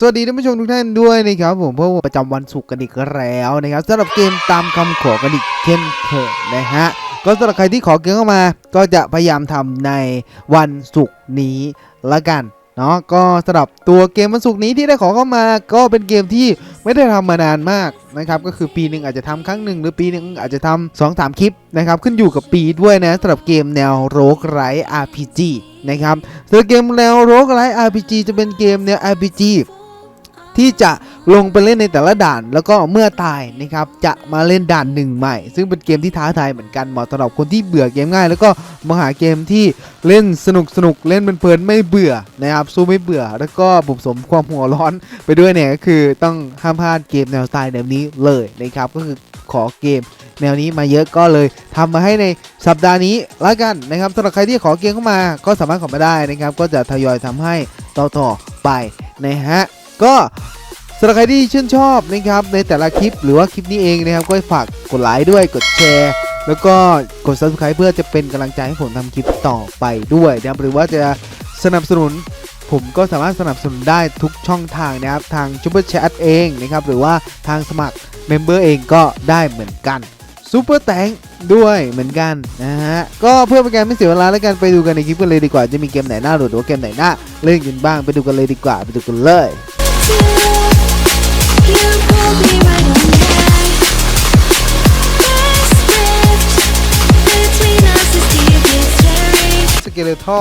สวัสดีท่านผู้ชมทุกท่านด้วยนะครับผมเพราะว่าประจำวันศุกร์กันอีกแล้วนะครับสำหรับเกมตามคำขอกันอีกเช่นเคยนะฮะก็สำหรับใครที่ขอเกมเข้ามา ก็จะพยายามทำในวันศุกร์นี้ละกันเนาะก็สำหรับตัวเกมวันศุกร์นี้ที่ได้ขอเข้ามา ก็เป็นเกมที่ไม่ได้ทำมานานมากนะครับก็คือปีหนึ่งอาจจะทำครั้งหนึ่งหรือปีหนึ่งอาจจะทำสองสามคลิปนะครับขึ้นอยู่กับปีด้วยนะสำหรับเกมแนวโรกไร RPG นะครับสำหรับเกมแนวโรกไร RPG จะเป็นเกมแนว RPG ที่จะลงไปเล่นในแต่ละด่าน แล้วก็เมื่อตายนะครับจะมาเล่นด่านหนึ่งใหม่ ซึ่งเป็นเกมที่ท้าทายเหมือนกันเหมาะสำหรับคนที่เบื่อเกมง่าย แล้วก็มาหาเกมที่เล่นสนุกสนุกเล่นเพลินไม่เบื่อนะครับสู้ไม่เบื่อ แล้วก็ผสมความหัวร้อนไปด้วยเนี่ยก็คือต้องห้ามพลาดเกมแนวสไตล์แบบนี้เลยนะครับก็คือขอเกมแนวนี้มาเยอะก็เลยทำมาให้ในสัปดาห์นี้ละกันนะครับสำหรับใครที่ขอเกมเข้ามาก็สามารถขอมาได้นะครับ ก็จะทยอยทำให้ต่อๆไปนะฮะ ก็สำหรับใครที่ชื่นชอบนะครับในแต่ละคลิปหรือว่าคลิปนี้เองนะครับก็ฝากกดไลค์ด้วยกดแชร์ แล้วก็กด subscribe เพื่อจะเป็นกำลังใจให้ผมทำคลิปต่อไปด้วยนะครับหรือว่าจะสนับสนุน ผมก็สามารถสนับสนุนได้ทุกช่องทางนะครับทางซูเปอร์แชทเองนะครับหรือว่าทางสมัครเมมเบอร์เองก็ได้เหมือนกันซูเปอร์แตงด้วยเหมือนกันนะฮะ ก็เพื่อเป็นการไม่เสียเวลาแล้วกันไปดูกันในคลิปกันเลยดีกว่า จะมีเกมไหนน่าโหลดหรือว่าเกมไหนน่าเล่นกันบ้างไปดูกันเลยดีกว่าไปดูกันเลย สเกเลทอ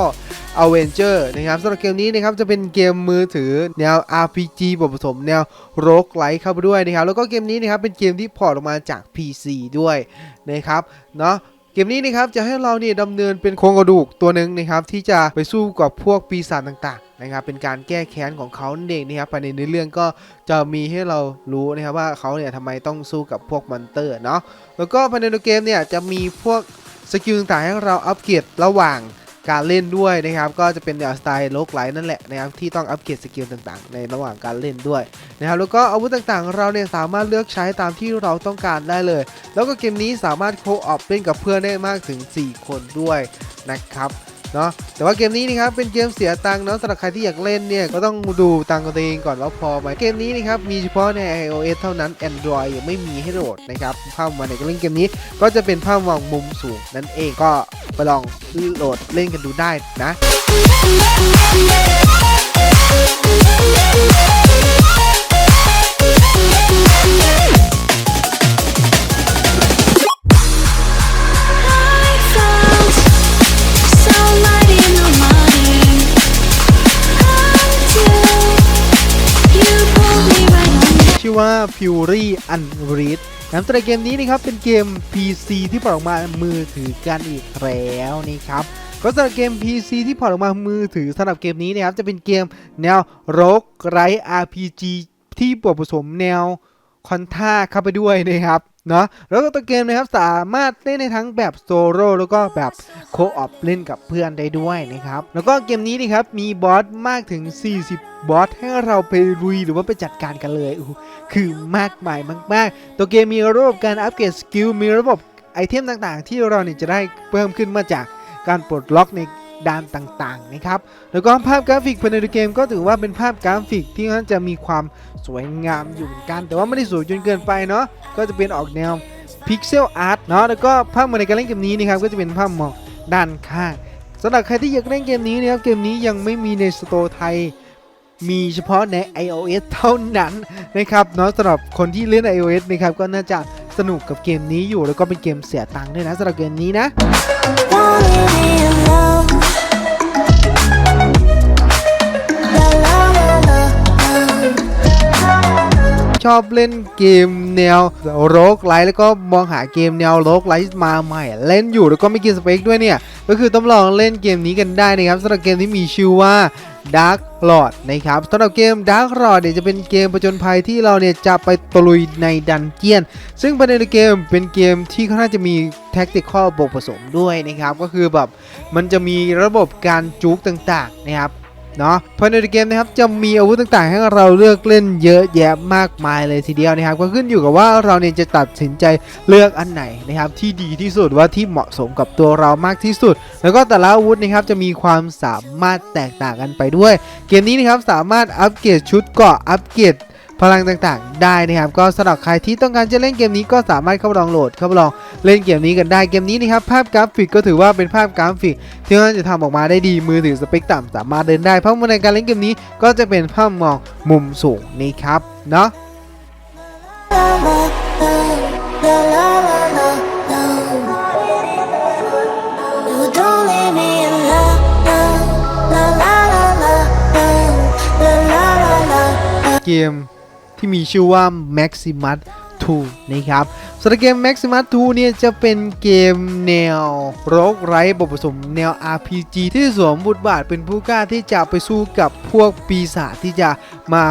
อเวนเจอร์นะครับสำหรับเกมนี้นะครับจะเป็นเกมมือถือแนว RPG บทผสมแนวโรกไลท์เข้าไปด้วยนะครับแล้วก็เกมนี้นะครับเป็นเกมที่พอร์ตออกมาจาก PC ด้วยนะครับเนาะ เกมนี้นะครับจะให้เราเนี่ยดำเนินเป็นโครงกระดูกตัวหนึ่งนะครับที่จะไปสู้กับพวกปีศาจต่างๆนะครับเป็นการแก้แค้นของเขาเองนะครับภายในเนื้อเรื่องก็จะมีให้เรารู้นะครับว่าเขาเนี่ยทำไมต้องสู้กับพวกมอนเตอร์เนาะแล้วก็ภายในเกมเนี่ยจะมีพวกสกิลต่างๆให้เราอัปเกรดระหว่าง การเล่นด้วยนะครับ ก็จะเป็นแนวสไตล์โลกไลท์นั่นแหละนะครับที่ต้องอัปเกรดสกิลต่างๆ ในระหว่างการเล่นด้วยนะครับแล้วก็อาวุธต่างๆ เราเนี่ยสามารถเลือกใช้ตามที่เราต้องการได้เลย แล้วก็เกมนี้สามารถโคออปเล่นกับเพื่อนได้มากถึง 4 คนด้วยนะครับ เนาะแต่ว่าเกมนี้นะครับเป็นเกมเสียตังค์เนาะสำหรับใครที่อยากเล่นเนี่ยก็ต้องดูตังค์ตัวเองก่อนว่าพอไหมเกมนี้นะครับมีเฉพาะใน iOS เท่านั้น Android ยังไม่มีให้โหลดนะครับภาพมาในการเล่นเกมนี้ ก็จะเป็นภาพมองมุมสูงนั่นเองก็ไปลองโหลดเล่นกันดูได้นะ Fury Unread นะครับสำหรัวเกมนี้นะครับเป็นเกม PC ที่ปล่อยออกมามือถือกันอีกแล้วนี่ครับก็สำหรับเกม PC ที่ปล่อยออกมามือถือสำหรับเกมนี้นะครับจะเป็นเกมแนวโรกไร RPG ที่บวกผสมแนวคอนท่าเข้าไปด้วยนะครับ เนาะแล้วก็ตัวเกมนะครับสามารถเล่นในทั้งแบบโซโล่แล้วก็แบบโคออปเล่นกับเพื่อนได้ด้วยนะครับแล้วก็เกมนี้นะครับมีบอสมากถึง 40 บอสให้เราไปลุยหรือว่าไปจัดการกันเลยอู้คือมากมายมากๆ ตัวเกมมีระบบการอัปเกรดสกิลมีระบบไอเทมต่างๆ ที่เราเนี่ยจะได้เพิ่มขึ้นมาจากการปลดล็อกใน ด้านต่างๆนะครับแล้วก็ภาพกราฟิกภายในเกมก็ถือว่าเป็นภาพกราฟิกที่ค่อนจะมีความสวยงามอยู่เหมือนกัน แต่ว่าไม่ได้สวยจนเกินไปเนาะก็จะเป็นออกแนวพิกเซลอาร์ตเนาะแล้วก็ภาพมองในการเล่นเกมนี้นะครับก็จะเป็นภาพมองด้านข้างสำหรับใครที่อยากเล่นเกมนี้นะครับเกมนี้ยังไม่มีในสโตร์ไทยมีเฉพาะใน iOS เท่านั้นนะครับเนาะสำหรับคนที่เล่น iOS นะครับก็น่าจะสนุกกับเกมนี้อยู่แล้วก็เป็นเกมเสียตังค์ด้วยนะสำหรับเกมนี้นะ ชอบเล่นเกมแนวโรกไลท์แล้วก็มองหาเกมแนวโรกไลท์มาใหม่ เล่นอยู่แล้วก็ไม่กินสเปคด้วยเนี่ย ก็คือต้องลองเล่นเกมนี้กันได้นะครับสำหรับเกมที่มีชื่อว่า Dark Lord นะครับสำหรับเกม Dark Lord เนี่ยจะเป็นเกมประจนภัยที่เราเนี่ยจะไปตลุยในดันเจียน ซึ่งประเด็นในเกมเป็นเกมที่ค่อนข้างจะมีแท็กติคอบวกผสมด้วยนะครับ ก็คือแบบมันจะมีระบบการจุกต่างๆนะครับ เนาะภายในเกมนะครับจะมีอาวุธต่างๆ ให้เราเลือกเล่นเยอะแยะมากมายเลยทีเดียวนะครับก็ขึ้นอยู่กับว่าเราเนี่ยจะตัดสินใจเลือกอันไหนนะครับที่ดีที่สุดว่าที่เหมาะสมกับตัวเรามากที่สุด แล้วก็แต่ละอาวุธนะครับจะมีความสามารถแตกต่างกันไปด้วย เกมนี้นะครับสามารถอัปเกรดชุดเกาะอัปเกรดพลังต่างๆ ได้นะครับ ก็สำหรับใครที่ต้องการจะเล่นเกมนี้ก็สามารถเข้าไปลองโหลดเข้าไปลอง เล่นเกมนี้กันได้เกมนี้นะครับภาพกราฟิกก็ถือว่าเป็นภาพกราฟิก ที่มันจะทำออกมาได้ดีมือถือสเปคต่ำสามารถเดินได้เพราะในการเล่นเกมนี้ก็จะเป็นภาพมองมุมสูงนี่ครับเนาะเกมที่มีชื่อว่า Maximus 2 นะครับสำหรับเกม Maximus 2เนี่ยจะเป็นเกมแนวโรกไรบทผสมแนว RPG ที่สวมบทบาทเป็นผู้กล้าที่จะไปสู้กับพวกปีศาจที่จะมา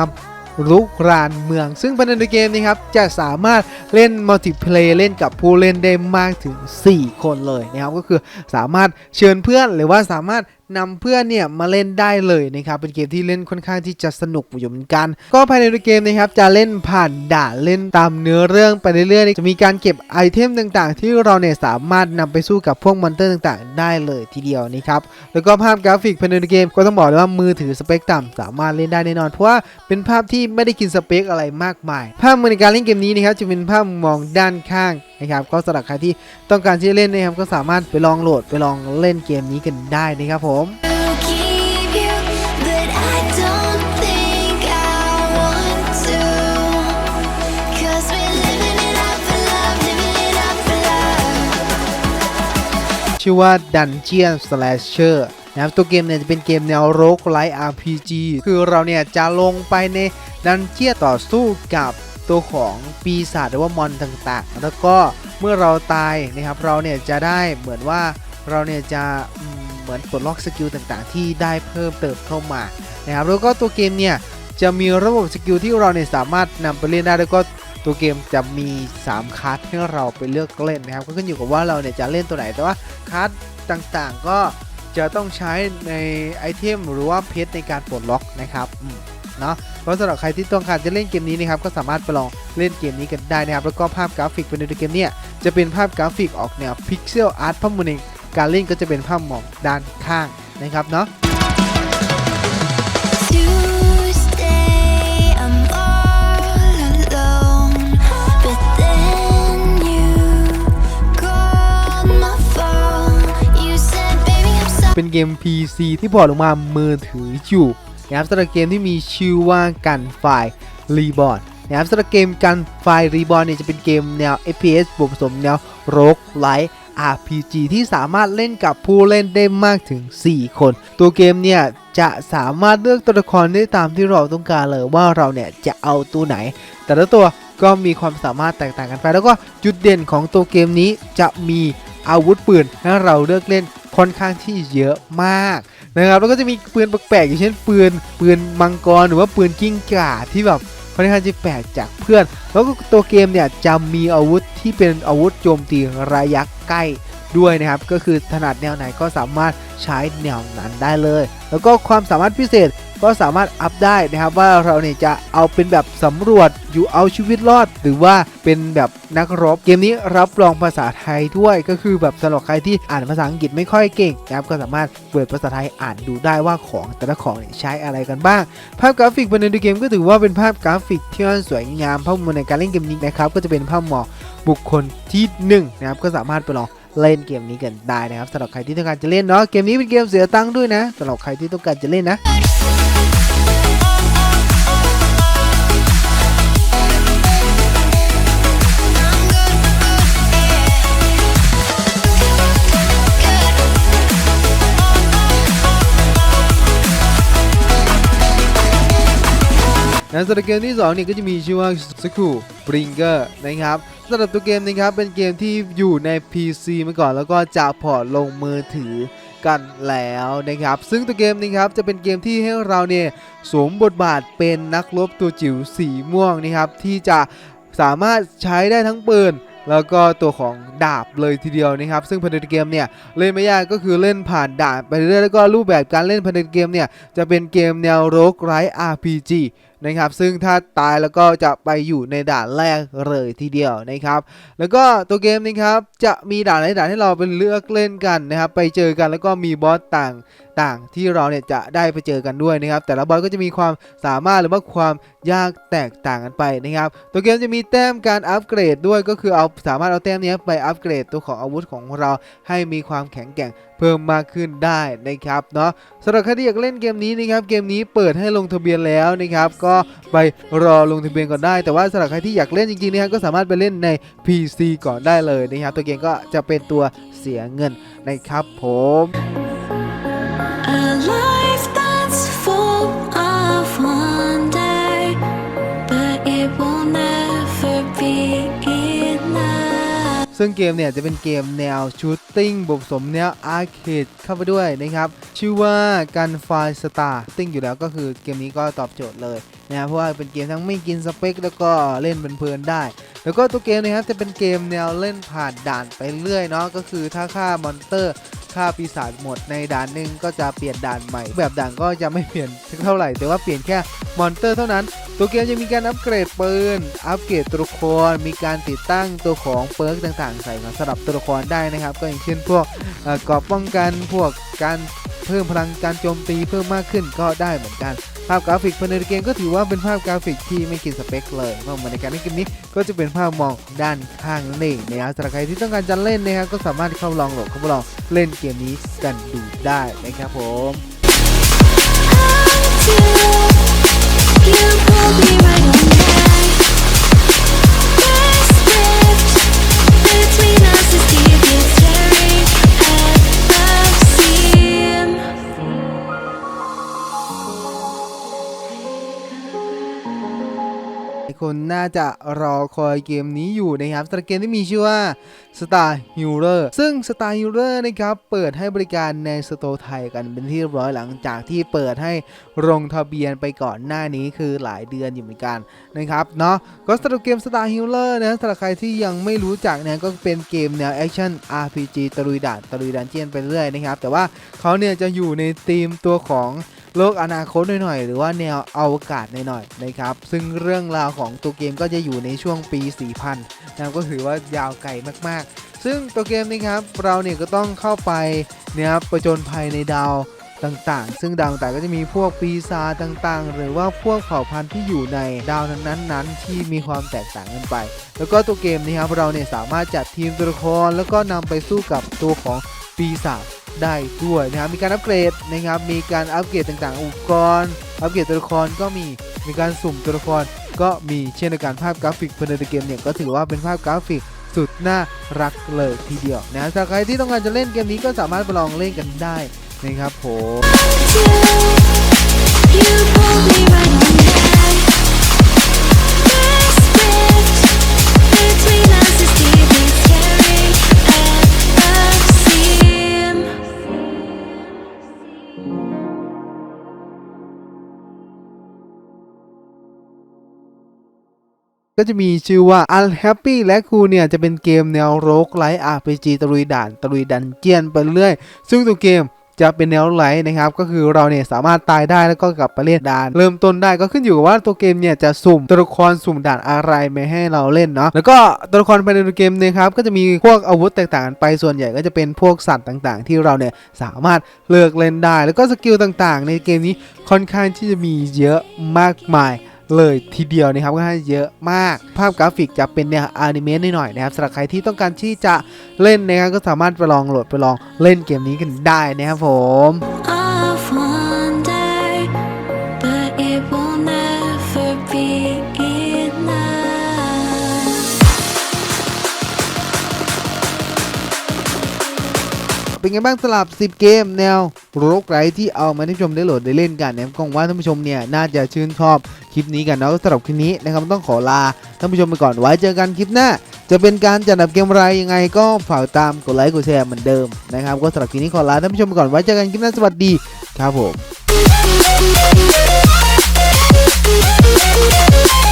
ลุกรานเมือง ซึ่งภายในเกมนี้ครับ จะสามารถเล่นมัลติเพลย์เล่นกับผู้เล่นได้มากถึง 4 คนเลยนะครับ ก็คือสามารถเชิญเพื่อนหรือว่าสามารถ นำเพื่อนเนี่ยมาเล่นได้เลยนะครับเป็นเกมที่เล่นค่อนข้างที่จะสนุกอยู่เหมือนกัน ก็ภายในเกมนะครับจะเล่นผ่านด่านเล่นตามเนื้อเรื่องไปเรื่อยๆจะมีการเก็บไอเทมต่างๆ ที่เราเนี่ยสามารถนำไปสู้กับพวกมอนเตอร์ต่างๆ ได้เลยทีเดียวนะครับแล้วก็ภาพกราฟิกภายในเกมก็ต้องบอกเลยว่ามือถือสเปคต่ำสามารถเล่นได้แน่นอน เพราะว่าเป็นภาพที่ไม่ได้กินสเปคอะไรมากมาย ภาพมือในการเล่นเกมนี้นะครับจะเป็นภาพมองด้านข้างนะครับก็สำหรับใครที่ต้องการที่จะเล่นนะครับก็สามารถไปลองโหลดไปลองเล่นเกมนี้กันได้นะครับผม To keep you, but I don't think I want to. Cause we're living it up for love, living it up for love. ชื่อว่า Dungeon Slasher นะครับตัวเกมเนี่ยจะเป็นเกมแนวโรกไลท์ RPG คือเราเนี่ยจะลงไปในดันเจียนต่อสู้กับตัวของปีศาจหรือว่ามอนต่างๆ แล้วก็เมื่อเราตายนะครับเราเนี่ยจะได้เหมือนว่าเราเนี่ยจะอืม เหมือนปลดล็อกสกิลต่างๆ ที่ได้เพิ่มเติมเข้ามานะครับแล้วก็ตัวเกมเนี่ยจะมีระบบสกิลที่เราเนี่ยสามารถนำไปเล่นได้แล้วก็ตัวเกมจะมี 3คัสให้เราไปเลือกเล่นนะครับก็ขึ้นอยู่กับว่าเราเนี่ยจะเล่นตัวไหนแต่ว่าคัสต่างๆ ก็จะต้องใช้ในไอเทมหรือว่าเพชรในการปลดล็อกนะครับเนาะเพราะสำหรับใครที่ต้องการจะเล่นเกมนี้นะครับก็สามารถไปลองเล่นเกมนี้กันได้นะครับแล้วก็ภาพกราฟิกภายในเกมเนี่ยจะเป็นภาพกราฟิกออกแนวพิกเซลอาร์ตภาพมุมใน การเล่นก็จะเป็นภาพมองด้านข้างนะครับเนาะ Tuesday, I'm all alone. But then you called my phone. You said, baby, I'm sorry. เป็นเกม PC ที่พอร์ตลงมามือถืออยู่นะครับสำหรับเกมที่มีชื่อว่ากันไฟรีบอ n นะครับสำหรับเกมกันไฟรีบอ n เนี่ยจะเป็นเกมแนว FPS บวกผสมแนวโรกไลท์ RPG ที่สามารถเล่นกับผู้เล่นได้มากถึง 4 คน ตัวเกมเนี่ยจะสามารถเลือกตัวละครได้ตามที่เราต้องการเลยว่าเราเนี่ยจะเอาตัวไหน แต่ละตัวก็มีความสามารถแตกต่างกันไป แล้วก็จุดเด่นของตัวเกมนี้จะมีอาวุธปืนให้เราเลือกเล่นค่อนข้างที่เยอะมากนะครับแล้วก็จะมีปืนแปลกๆอย่างเช่นปืนปืนมังกรหรือว่าปืนกิ้งก่าที่แบบ ค่อนข้างจะแปลกจากเพื่อน แล้วก็ตัวเกมเนี่ยจะมีอาวุธที่เป็นอาวุธโจมตีระยะใกล้ด้วยนะครับ ก็คือถนัดแนวไหนก็สามารถใช้แนวนั้นได้เลย แล้วก็ความสามารถพิเศษ ก็สามารถอัพได้นะครับว่าเราเนี่ยจะเอาเป็นแบบสำรวจอยู่เอาชีวิตรอด หรือว่าเป็นแบบนักรบ เกมนี้รับรองภาษาไทยด้วยก็คือแบบสำหรับใครที่อ่านภาษาอังกฤษไม่ค่อยเก่งนะครับก็สามารถเปิดภาษาไทยอ่านดูได้ว่าของแต่ละของเนี่ยใช้อะไรกันบ้าง ภาพกราฟิกภายในเกมก็ถือว่าเป็นภาพกราฟิกที่สวยงามภาพมุมในการเล่นเกมนี้นะครับก็จะเป็นภาพหมอกบุคคลที่หนึ่งนะครับก็สามารถไปลองเล่นเกมนี้กันได้นะครับสำหรับใครที่ต้องการจะเล่นเนาะเกมนี้เป็นเกมเสียตังค์ด้วยนะสำหรับใครที่ต้องการจะเล่นนะ และสำหรับเกมที่2เนี่ยก็จะมีชื่อว่า s c o o Bringer นะครับสำหรับตัวเกมนะครับเป็นเกมที่อยู่ใน PC มาก่อนแล้วก็จะพอร์ตลงมือถือกันแล้วนะครับ ซึ่งตัวเกมนะครับจะเป็นเกมที่ให้เราเนี่ยสวมบทบาทเป็นนักรบตัวจิ๋วสีม่วงนะครับ ที่จะสามารถใช้ได้ทั้งปืนแล้วก็ตัวของดาบเลยทีเดียวนะครับ ซึ่งภายในเกมเนี่ยเล่นไม่ยากก็คือเล่นผ่านด่านไปเรื่อยแล้วก็รูปแบบการเล่นภายในเกมเนี่ยจะเป็นเกมแนวโรกไร RPG นะครับ ซึ่งถ้าตายแล้วก็จะไปอยู่ในด่านแรกเลยทีเดียวนะครับ แล้วก็ตัวเกมนี้ครับจะมีด่านหลายด่านให้เราเป็นเลือกเล่นกันนะครับ ไปเจอกันแล้วก็มีบอสต่างต่างที่เราเนี่ยจะได้ไปเจอกันด้วยนะครับ แต่ละบอสก็จะมีความสามารถหรือว่าความยากแตกต่างกันไปนะครับ ตัวเกมจะมีแต้มการอัปเกรดด้วยก็คือเอาสามารถเอาแต้มเนี้ยไปอัปเกรดตัวของอาวุธของเราให้มีความแข็งแกร่งเพิ่มมากขึ้นได้นะครับเนาะสำหรับใครที่อยากเล่นเกมนี้นะครับเกมนี้เปิดให้ลงทะเบียนแล้วนะครับก็ไปรอลงทะเบียนก่อนได้ แต่ว่าสำหรับใครที่อยากเล่นจริงๆนะครับก็สามารถไปเล่นใน PC ก่อนได้เลยนะครับตัวเกมก็จะเป็นตัวเสียเงินนะครับผม A life that's full of wonder, but it will never be enough. ซึ่งเกมเนี่ยจะเป็นเกมแนวชูตติ้งบวกผสมแนวอาร์เคดเข้าไปด้วยนะครับ ชื่อว่ากันไฟสตาร์ติ้งอยู่แล้วก็คือเกมนี้ก็ตอบโจทย์เลย นะครับเพราะว่าเป็นเกมทั้งไม่กินสเปค แล้วก็เล่นเพลินๆได้ แล้วก็ตัวเกมนะครับจะเป็นเกมแนวเล่นผ่านด่านไปเรื่อยเนาะก็คือถ้าฆ่ามอนสเตอร์ฆ่าปีศาจหมดในด่านหนึ่งก็จะเปลี่ยนด่านใหม่ แบบด่านก็จะไม่เปลี่ยนเท่าไหร่ แต่ว่าเปลี่ยนแค่มอนสเตอร์เท่านั้น ตัวเกมจะมีการอัปเกรดปืน อัปเกรดตัวละคร มีการติดตั้งตัวของเปิร์กต่างๆ ใส่มาสำหรับตัวละครได้นะครับ ก็อย่างเช่นพวกก่อกรอบป้องกัน พวกการเพิ่มพลังการโจมตีเพิ่มมากขึ้นก็ได้เหมือนกัน ภาพกราฟิกภายในเกมก็ถือว่าเป็นภาพกราฟิกที่ไม่กินสเปคเลยเพราะมือนในการเล่นเกมนี้ก็จะเป็นภาพมองด้านข้างนั่นเองนะครับสำหรับใครที่ต้องการจะเล่นนะครับก็สามารถเข้าลองโหลดเข้ามาลองเล่นเกมนี้กันดูได้นะครับผม คนน่าจะรอคอยเกมนี้อยู่นะครับสำหรับเกมที่มีชื่อว่า Star Hero ซึ่ง Star Hero นะครับเปิดให้บริการในสโตร์ไทยกันเป็นที่เรียบร้อยหลังจากที่เปิดให้ลงทะเบียนไปก่อนหน้านี้คือหลายเดือนอยู่เหมือนกันนะครับเนาะก็สำหรับเกม Star Hero นะสำหรับใครที่ยังไม่รู้จักเนี่ยก็เป็นเกมแนวแอคชั่น RPG ตะลุยด่านตะลุยดันเจียนไปเรื่อยนะครับแต่ว่าเขาเนี่ยจะอยู่ในธีมตัวของ โลกอนาคตหน่อยๆ หรือว่าแนวอวกาศหน่อยๆนะครับ ซึ่งเรื่องราวของตัวเกมก็จะอยู่ในช่วงปี 4000นะก็ถือว่ายาวไกลมากๆ ซึ่งตัวเกมนี้ครับเราเนี่ยก็ต้องเข้าไปเนี่ยครับประจนภัยในดาวต่างๆ ซึ่งดาวต่างก็จะมีพวกปีศาจต่างๆ หรือว่าพวกเผ่าพันธุ์ที่อยู่ในดาวนั้นๆ ที่มีความแตกต่างกันไป แล้วก็ตัวเกมนี้ครับเราเนี่ยสามารถจัดทีมตัวละครแล้วก็นำไปสู้กับตัวของปีศาจ ได้ด้วยนะครับมีการอัปเกรดนะครับมีการอัปเกรดต่างๆ อุปกรณ์ อัปเกรดตัวละครก็มีมีการสุ่มตัวละครก็มีเช่นเดียวกันภาพกราฟิกภายในเกมเนี่ยก็ถือว่าเป็นภาพกราฟิกสุดน่ารักเลยทีเดียวนะถ้าใครที่ต้องการจะเล่นเกมนี้ก็สามารถไปลองเล่นกันได้นะครับผม ก็จะมีชื่อว่า Unhappy และคูเนี่ยจะเป็นเกมแนวโรกไลท์ RPG ตะลุยด่านตะลุยดันเจียนไปเรื่อย ซึ่งตัวเกมจะเป็นแนวไลท์นะครับ ก็คือเราเนี่ยสามารถตายได้แล้วก็กลับไปเล่นด่าน เริ่มต้นได้ก็ขึ้นอยู่กับว่าตัวเกมเนี่ยจะสุ่มตัวละครสุ่มด่านอะไรมาให้เราเล่นเนาะแล้วก็ตัวละครภายในตัวเกมเนี่ยครับก็จะมีพวกอาวุธแตกต่างกันไปส่วนใหญ่ก็จะเป็นพวกสัตว์ต่างๆ ที่เราเนี่ยสามารถเลือกเล่นได้ แล้วก็สกิลต่างๆ ในเกมนี้ค่อนข้างที่จะมีเยอะมากมาย เลยทีเดียวนะครับก็ให้เยอะมาก ภาพกราฟิกจะเป็นแนวอนิเมะหน่อยๆนะครับสำหรับใครที่ต้องการที่จะเล่นนะครับก็สามารถไปลองโหลดไปลองเล่นเกมนี้กันได้นะครับผม เป็นไงบ้างสลับ 10 เกม แนวโรกไรที่เอามาให้ผู้ชมได้โหลดได้เล่นกันนะครับก็หวังว่าท่านผู้ชมเนี่ยน่าจะชื่นชอบคลิปนี้กันเนาะสำหรับคลิปนี้นะครับต้องขอลาท่านผู้ชมไปก่อนไว้เจอกันคลิปหน้า จะเป็นการจัดอันดับเกมอะไรยังไงก็ฝากตามกดไลค์กดแชร์เหมือนเดิมนะครับก็สำหรับคลิปนี้ขอลาท่านผู้ชมไปก่อนไว้เจอกันคลิปหน้าสวัสดีครับผม Thank.